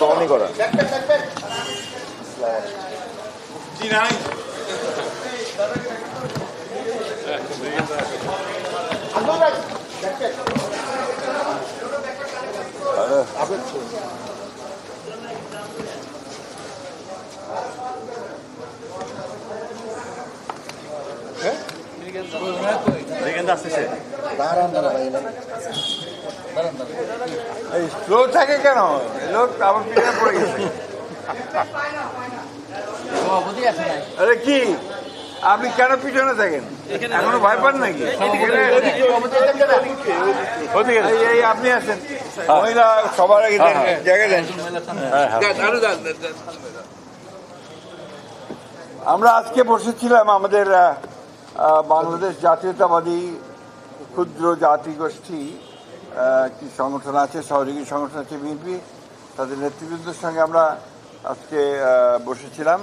দমনই করা এই স্লো থাকে কেন? লোক আবার পিছনে পড়ে গেছে। আরে কি? আপনি কেন পিছনে থাকেন? এখনও ভয় পান নাকি? এই, আপনি আছেন মহিলা সবার আগে জায়গা দেন আমরা আজকে বসেছিলাম আমাদের বাংলাদেশ জাতীয়তাবাদী ক্ষুদ্র জাতি কি সংগঠন আছে, সহযোগী সংগঠন আছে বিএনপি। তাদের নেতৃবৃন্দের সঙ্গে আমরা আজকে বসেছিলাম।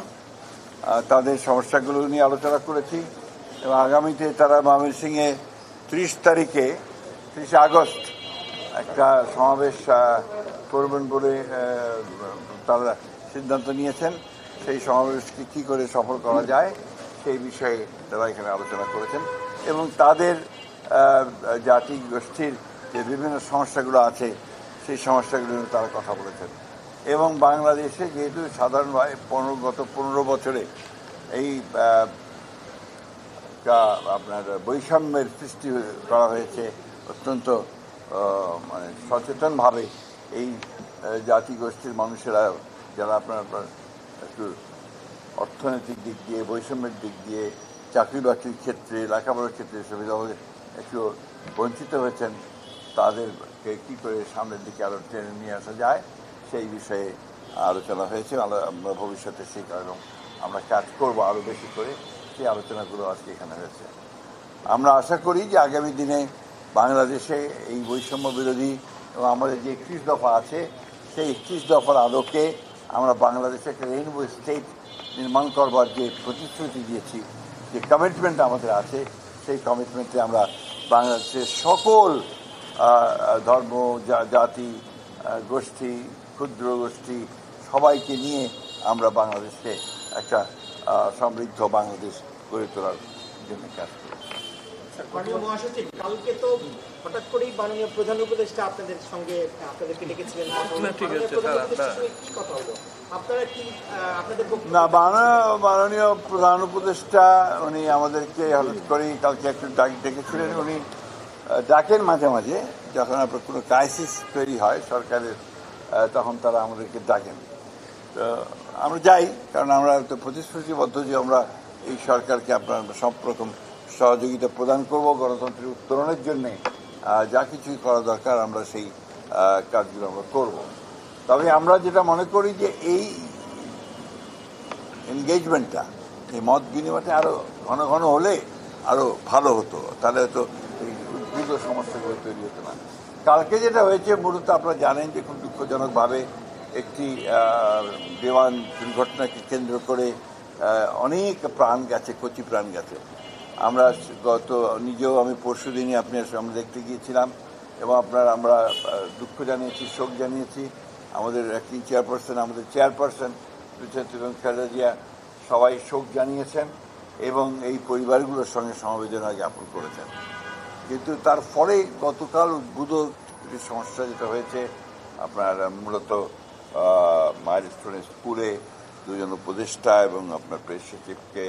তাদের সমস্যাগুলো নিয়ে আলোচনা করেছি এবং আগামীতে তারা ময়মনসিংহে ত্রিশ তারিখে, ত্রিশে আগস্ট একটা সমাবেশ করবেন বলে তারা সিদ্ধান্ত নিয়েছেন। সেই সমাবেশকে কী করে সফল করা যায় সেই বিষয়ে তারা এখানে আলোচনা করেছেন এবং তাদের জাতি গোষ্ঠীর যে বিভিন্ন সমস্যাগুলো আছে, সেই সমস্যাগুলো নিয়ে তারা কথা বলেছেন। এবং বাংলাদেশে যেহেতু সাধারণভাবে পনেরো, গত পনেরো বছরে এই আপনার বৈষম্যের সৃষ্টি করা হয়েছে, অত্যন্ত মানে সচেতনভাবে এই জাতিগোষ্ঠীর মানুষেরা যারা আপনার একটু অর্থনৈতিক দিক দিয়ে, বৈষম্যের দিক দিয়ে চাকরি বাকরির ক্ষেত্রে, লেখাপড়ার ক্ষেত্রে সুবিধা একটু বঞ্চিত হয়েছেন তাদেরকে কী করে সামনের দিকে আরও ট্রেনে নিয়ে আসা যায়, সেই বিষয়ে আলোচনা হয়েছে। আমরা ভবিষ্যতে সেই কারণ আমরা কাজ করব আরও বেশি করে। সেই আলোচনাগুলো আজকে এখানে হয়েছে। আমরা আশা করি যে আগামী দিনে বাংলাদেশে এই বৈষম্য বিরোধী এবং আমাদের যে একত্রিশ দফা আছে, সেই একত্রিশ দফার আলোকে আমরা বাংলাদেশে একটা রেইনবো স্টেট নির্মাণ করবার যে প্রতিশ্রুতি দিয়েছি, যে কমিটমেন্ট আমাদের আছে, সেই কমিটমেন্টে আমরা বাংলাদেশের সকল ধর্ম জাতি গোষ্ঠী ক্ষুদ্র গোষ্ঠী সবাইকে নিয়ে আমরা বাংলাদেশকে একটা সমৃদ্ধ বাংলাদেশ গড়ে তোলার জন্য কাজ করি মাননীয় মহাসচিব কালকে তো হঠাৎ করেই মাননীয় প্রধান উপদেষ্টা আপনাদের সঙ্গে আপনাদেরকে ডেকেছিলেন না মাননীয় প্রধান উনি আমাদেরকে হঠাৎ করেই কালকে একটু ডাক ডেকেছিলেন। উনি ডাকেন মাঝে মাঝে যখন আপনার কোনো ক্রাইসিস তৈরি হয় সরকারের তখন তারা আমাদেরকে ডাকেন। তো আমরা যাই, কারণ আমরা তো প্রতিশ্রুতিবদ্ধ যে আমরা এই সরকারকে আপনার সব রকম সহযোগিতা প্রদান করব গণতন্ত্রের উত্তরণের জন্যে। যা কিছুই করা দরকার আমরা সেই কাজগুলো আমরা করব। তবে আমরা যেটা মনে করি যে এই এনগেজমেন্টটা এই মত বিনিময়টা আরও ঘন ঘন হলে আরও ভালো হতো। তাহলে হয়তো উদ্ভূত সমস্যাগুলো তৈরি হতে না কালকে যেটা হয়েছে, মূলত আপনারা জানেন যে খুব দুঃখজনকভাবে একটি বিমান দুর্ঘটনাকে কেন্দ্র করে অনেক প্রাণ গেছে, কচি প্রাণ গেছে। আমরা গত, নিজেও আমি পরশু দিনই আপনার সামনে দেখতে গিয়েছিলাম এবং আপনার, আমরা দুঃখ জানিয়েছি, শোক জানিয়েছি। আমাদের অ্যাক্টিং চেয়ারপারসন, আমাদের চেয়ারপারসন এবং খালেদা সবাই শোক জানিয়েছেন এবং এই পরিবারগুলোর সঙ্গে সমবেদনা জ্ঞাপন করেছেন। কিন্তু তার ফলে গতকাল উদ্ভূত সমস্যা যেটা হয়েছে, আপনার মূলত মাইলস্টোন স্কুলে দুজন উপদেষ্টা এবং আপনার প্রেস সচিবকে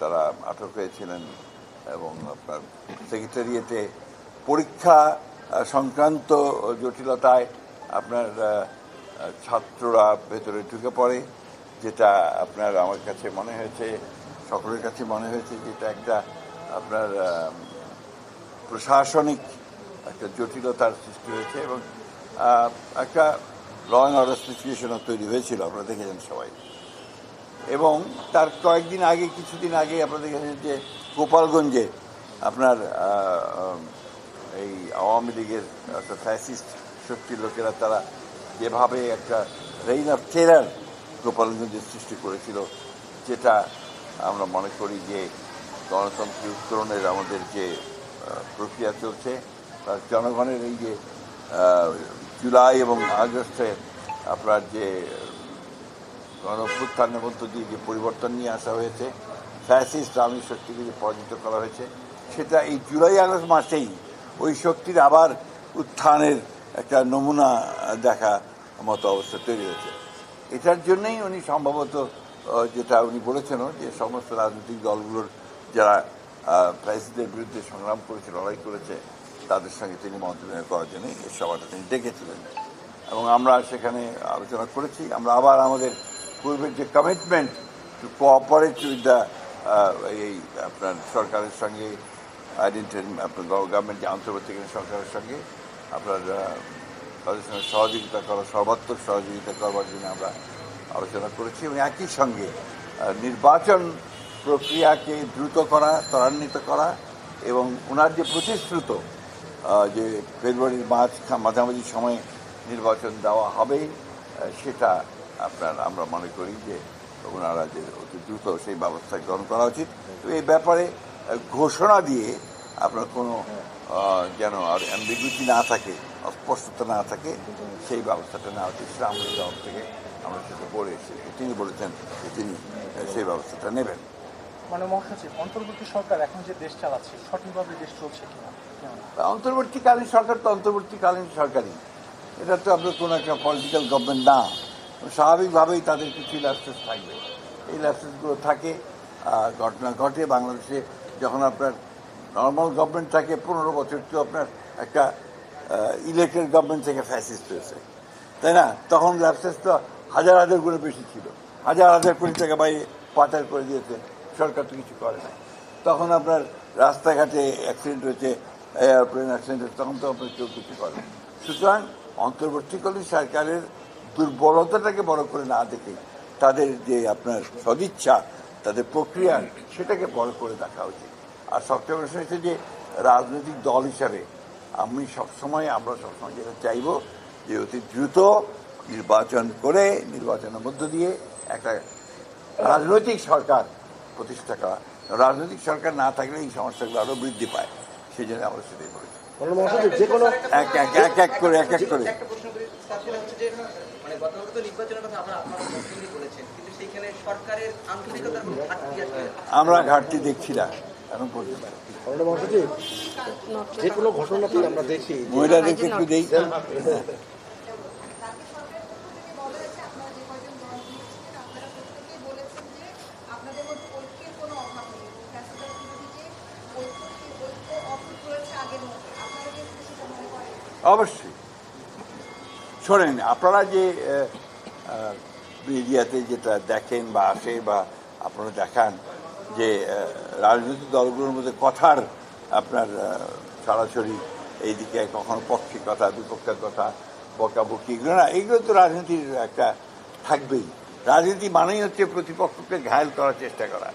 তারা আটক হয়েছিলেন এবং আপনার সেক্রেটারিয়েটে পরীক্ষা সংক্রান্ত জটিলতায় আপনার ছাত্ররা ভেতরে ঢুকে পড়ে, যেটা আপনার আমার কাছে মনে হয়েছে, সকলের কাছে মনে হয়েছে, যেটা একটা আপনার প্রশাসনিক একটা জটিলতার সৃষ্টি হয়েছে এবং একটা ল অ্যান্ড অর্ডার সিচুয়েশনও তৈরি হয়েছিল, আপনারা দেখেছেন সবাই। এবং তার কয়েকদিন আগে, কিছুদিন আগে আপনারা দেখেছেন যে গোপালগঞ্জে আপনার এই আওয়ামী লীগের একটা ফ্যাসিস্ট শক্তির লোকেরা তারা যেভাবে একটা রেইন অফ টেরার গোপালগঞ্জের সৃষ্টি করেছিল, যেটা আমরা মনে করি যে গণতন্ত্রের উত্তরণের আমাদের যে প্রক্রিয়া চলছে জনগণের এই যে জুলাই এবং আগস্টে আপনার যে গণপুত্থানের মধ্য দিয়ে যে পরিবর্তন নিয়ে আসা হয়েছে, ফ্যাসিস্ট আর্মি শক্তিকে যে পরাজিত করা হয়েছে, সেটা এই জুলাই আগস্ট মাসেই ওই শক্তির আবার উত্থানের একটা নমুনা দেখা মতো অবস্থা তৈরি হয়েছে। এটার জন্যই উনি সম্ভবত যেটা উনি বলেছেন যে সমস্ত রাজনৈতিক দলগুলোর যারা প্রাইসিদের বিরুদ্ধে সংগ্রাম করেছে লড়াই করেছে তাদের সঙ্গে তিনি মন্ত্রণালয় করার জন্য এই সভাটা তিনি ডেকেছিলেন এবং আমরা সেখানে আলোচনা করেছি আমরা আবার আমাদের পূর্বের যে commitment to cooperate with the এই আপনার সরকারের সঙ্গে আপনার গভর্নমেন্ট যে আন্তর্জাতিক সরকারের সঙ্গে আপনার তাদের সঙ্গে সহযোগিতা করা সর্বাত্মক সহযোগিতা করবার জন্য আমরা আলোচনা করেছি এবং একই সঙ্গে নির্বাচন প্রক্রিয়াকে দ্রুত করা, ত্বরান্বিত করা এবং ওনার যে প্রতিশ্রুত যে ফেব্রুয়ারির মাঝ, মাঝামাঝি সময়ে নির্বাচন দেওয়া হবে সেটা আপনার, আমরা মনে করি যে ওনারা যে অতি দ্রুত সেই ব্যবস্থা গ্রহণ করা উচিত। তো এই ব্যাপারে ঘোষণা দিয়ে আপনার কোনো যেন আর অ্যাম্বিগুইটি না থাকে, অস্পষ্টতা না থাকে, সেই ব্যবস্থাটা নেওয়া উচিত। সেটা আমাদের তরফ থেকে আমরা সেটা বলে এসেছি। তিনি বলেছেন যে তিনি সেই ব্যবস্থাটা নেবেন। মানে মহাসচিব অন্তর্বর্তী সরকার এখন যে দেশ চালাচ্ছে, সঠিকভাবে দেশ চলছে কিনা? অন্তর্বর্তীকালীন সরকার তো অন্তর্বর্তীকালীন সরকারই। এটা তো আপনার কোনো একটা পলিটিক্যাল গভর্নমেন্ট না। স্বাভাবিকভাবেই তাদের কিছু ল্যাপসেস থাকবে। এই ল্যাপসেসগুলো থাকে ঘটনা ঘটে বাংলাদেশে যখন আপনার নর্মাল গভর্নমেন্ট থাকে, পনেরো বছর তো আপনার একটা ইলেক্টেড গভর্নমেন্ট থেকে ফ্যাসিস্ট হয়েছে। তাই না? তখন ল্যাপসেস তো হাজার হাজার গুণে বেশি ছিল। হাজার হাজার কোটি টাকা বাইরে পাচার করে দিয়েছে সরকার তো কিছু করে না তখন আপনার রাস্তাঘাটে অ্যাক্সিডেন্ট হয়েছে এয়ারপ্লেন অ্যাক্সিডেন্ট হয়েছে, তখন তো আপনার কেউ কিছু করে সুতরাং অন্তর্বর্তীকালীন সরকারের দুর্বলতাটাকে বড় করে না দেখে তাদের যে আপনার সদিচ্ছা, তাদের প্রক্রিয়া, সেটাকে বড় করে দেখা উচিত। আর সবচেয়ে বড় হচ্ছে যে রাজনৈতিক দল হিসাবে আমি সবসময়, আমরা সবসময় যেটা চাইব যে অতি দ্রুত নির্বাচন করে, নির্বাচনের মধ্য দিয়ে একটা রাজনৈতিক সরকার প্রতিষ্ঠা করা রাজনৈতিক সরকার না থাকলে এই সমস্যাগুলো আরও বৃদ্ধি পায়। সেই জন্য আমরা সেটাই বলেছি। যে কোনো এক এক এক এক করে এক এক করে। একটা প্রশ্ন করি স্যার, সেটা হচ্ছে যে মানে গতকাল তো নির্বাচনের কথা আমরা আপনারা প্রথমেই বলেছেন কিন্তু সেইখানে সরকারের আন্তরিকতার কোনো ঘাটতি আসলে আমরা ঘাটতি দেখছি না এখন পর্যন্ত যে কোনো ঘটনাতেই আমরা দেখি। মহিলাদেরকে একটু দেই রাজ্য সরকারের পক্ষ থেকে বলা হয়েছে আপনারা যে কয়জন দল নিয়েছিলেন আপনারা প্রত্যেকেই বলেছেন যে আপনাদের মধ্যে ঐক্যের কোনো অভাব নেই এবং ফ্যাসিবাদ বিরোধী যে ঐক্য সেই ঐক্য অটুট রয়েছে আগের মতো আপনারা কি সেটা মনে করেন অবশ্যই। শোনেন, আপনারা যে মিডিয়াতে যেটা দেখেন বা আসে বা আপনারা দেখান যে রাজনৈতিক দলগুলোর মধ্যে কথার আপনার সরাসরি এইদিকে কখনো পক্ষে কথা, বিপক্ষের কথা, বকাবকি, এগুলো না, এগুলো তো রাজনীতির একটা থাকবেই। রাজনীতি মানেই হচ্ছে প্রতিপক্ষকে ঘায়ল করার চেষ্টা করা,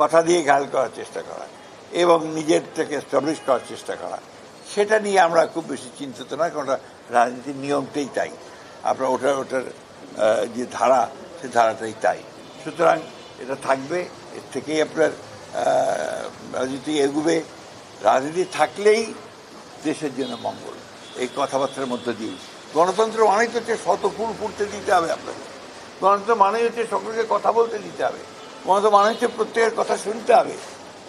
কথা দিয়ে ঘায়ল করার চেষ্টা করা, এবং নিজের থেকে এস্টাবলিশ করার চেষ্টা করা। সেটা নিয়ে আমরা খুব বেশি চিন্তিত না কারণ রাজনীতির নিয়মটাই তাই। আপনার ওটার ওটার যে ধারা, সে ধারাটাই তাই। সুতরাং এটা থাকবে, এর থেকেই আপনার রাজনীতি এগুবে। রাজনীতি থাকলেই দেশের জন্য মঙ্গল। এই কথাবার্তার মধ্যে দিয়েই। গণতন্ত্র মানেই তো হচ্ছে শত ফুল ফুটতে দিতে হবে আপনাকে। গণতন্ত্র মানেই হচ্ছে সকলকে কথা বলতে দিতে হবে। গণতন্ত্র মানে হচ্ছে প্রত্যেকের কথা শুনতে হবে।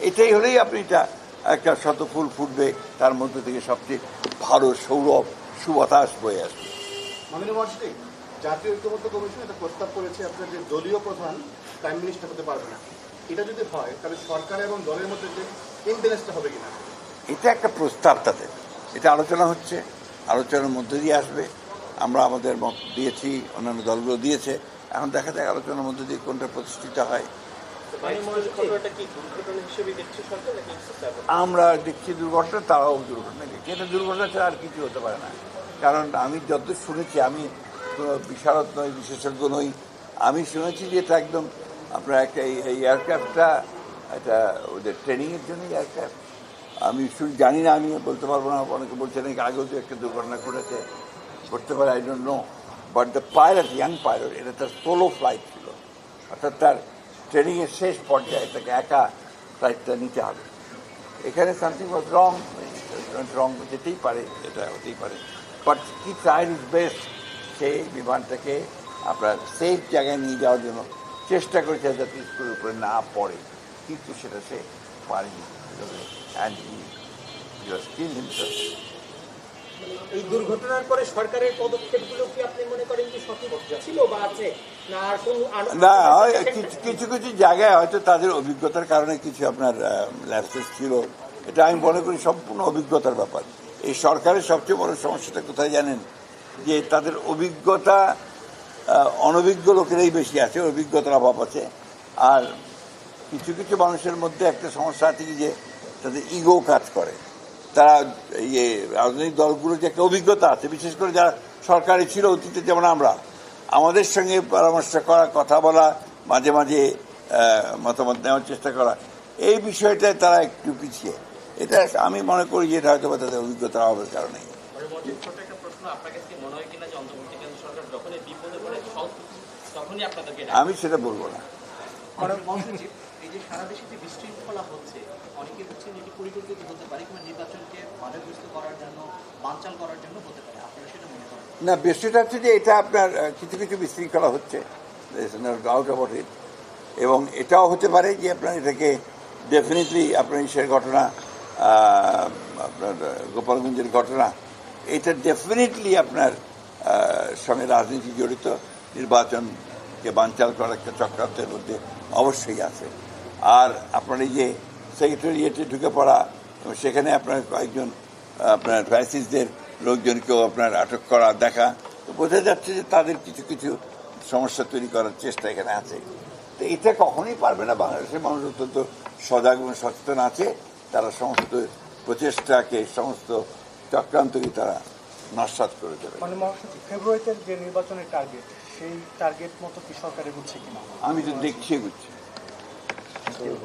এটাই হলেই আপনি এটা একটা শত ফুল ফুটবে তার মধ্যে থেকে সবচেয়ে ভালো সৌরভ সুবাতাস বয়ে আসবে। জাতীয় কমিশন প্রস্তাব করেছে আপনার যে দলীয় প্রধান প্রাইম মিনিস্টার হতে পারবে না। এটা যদি হয় তাহলে সরকার এবং দলের মধ্যে যে ইমব্যালেন্সটা হবে কিনা? এটা একটা প্রস্তাব তাদের। এটা আলোচনা হচ্ছে আলোচনার মধ্যে দিয়ে আসবে। আমরা আমাদের মত দিয়েছি অন্যান্য দলগুলো দিয়েছে। এখন দেখা যায় আলোচনার মধ্যে দিয়ে কোনটা প্রতিষ্ঠিত হয়। আমরা দেখছি দুর্ঘটনা, তারাও দুর্ঘটনা। দেখছি এটা দুর্ঘটনা ছাড়া আর কিছু হতে পারে না? কারণ আমি যত শুনেছি, আমি কোনো বিশারদ নই, বিশেষজ্ঞ নই। আমি শুনেছি যে এটা একদম আপনার একটা এই- এয়ারক্রাফটটা এটা ওদের ট্রেনিংয়ের জন্য এয়ারক্রাফট আমি শুধু জানি না, আমি বলতে পারব না, অনেকে বলছে নাকি আগেও তো একটা দুর্ঘটনা ঘটেছে করতে পারে I don't know but the pilot young pilot এটা তার সোলো ফ্লাইট ছিল। অর্থাৎ তার ট্রেনিংয়ের শেষ পর্যায়ে তাকে একা ফ্লাইটটা নিতে হবে। এখানে সামথিং ওয়াজ রং রং যেতেই পারে এটা হতেই পারে। বাট কি ট্রাইল ইজ বেস্ট সেই বিমানটাকে আপনার সেফ জায়গায় নিয়ে যাওয়ার জন্য চেষ্টা করেছে যাতে স্কুলের উপরে না পড়ে। কিন্তু সেটা সে পারেনি। অ্যান্ড স্টিল হিমসেলফ এই দুর্ঘটনার পরে সরকারের পদক্ষেপগুলো কি আপনি মনে করেন যে সঠিক ছিল বা আছে? না না কিছু কিছু কিছু জায়গায় হয়তো তাদের অভিজ্ঞতার কারণে কিছু আপনার ল্যাপসেস ছিল। এটা আমি মনে করি সম্পূর্ণ অভিজ্ঞতার ব্যাপার। এই সরকারের সবচেয়ে বড় সমস্যাটা কোথায় জানেন? যে তাদের অভিজ্ঞতা অনভিজ্ঞ লোকেরাই বেশি আছে অভিজ্ঞতার অভাব আছে। আর কিছু কিছু মানুষের মধ্যে একটা সমস্যা আছে কি যে তাদের ইগো কাজ করে। তারা ইয়ে রাজনৈতিক দলগুলোর যে একটা অভিজ্ঞতা আছে বিশেষ করে যারা সরকারি ছিল অতীতে যেমন আমরা আমাদের সঙ্গে পরামর্শ করা কথা বলা মাঝে মাঝে মতামত নেওয়ার চেষ্টা করা এই বিষয়টায় তারা একটু পিছিয়ে। এটা আমি মনে করি যে এটা হয়তো বা তাদের অভিজ্ঞতার অভাবের কারণে মানে মনে হয়? আমি সেটা বলব না। যে সারা দেশে যে বিশৃঙ্খলা হচ্ছে, অনেকে এটি পরিকল্পিত হতে পারে কিংবা নির্বাচনকে বাধাগ্রস্ত করার জন্য করার জন্য হতে পারে। আপনারা সেটা মনে করেন? না বেশিটা হচ্ছে যে এটা আপনার কিছু কিছু বিশৃঙ্খলা হচ্ছে। এবং এটাও হতে পারে যে আপনার এটাকে ডেফিনেটলি আপনার ইসের ঘটনা আপনার গোপালগঞ্জের ঘটনা, এটা ডেফিনেটলি আপনার সঙ্গে রাজনীতি জড়িত। নির্বাচনকে বানচাল করার একটা চক্রান্তের মধ্যে অবশ্যই আছে। আর আপনার এই যে সেক্রেটারিয়েটে ঢুকে পড়া এবং সেখানে আপনার কয়েকজন আপনার ফ্যাসিস্টদের লোকজনকেও আপনার আটক করা দেখা। তো বোঝা যাচ্ছে যে তাদের কিছু কিছু সমস্যা তৈরি করার চেষ্টা এখানে আছে। তো এটা কখনোই পারবে না। বাংলাদেশের মানুষ অত্যন্ত সজাগ এবং সচেতন আছে। তারা সমস্ত প্রচেষ্টাকে সমস্ত চক্রান্তকে তারা নস্বাত করে দেবে। মানে ফেব্রুয়ারিতে যে নির্বাচনের টার্গেট সেই টার্গেট মতো কি সরকার এগোচ্ছে কিনা? আমি তো দেখছি এগুচ্ছি। っていう。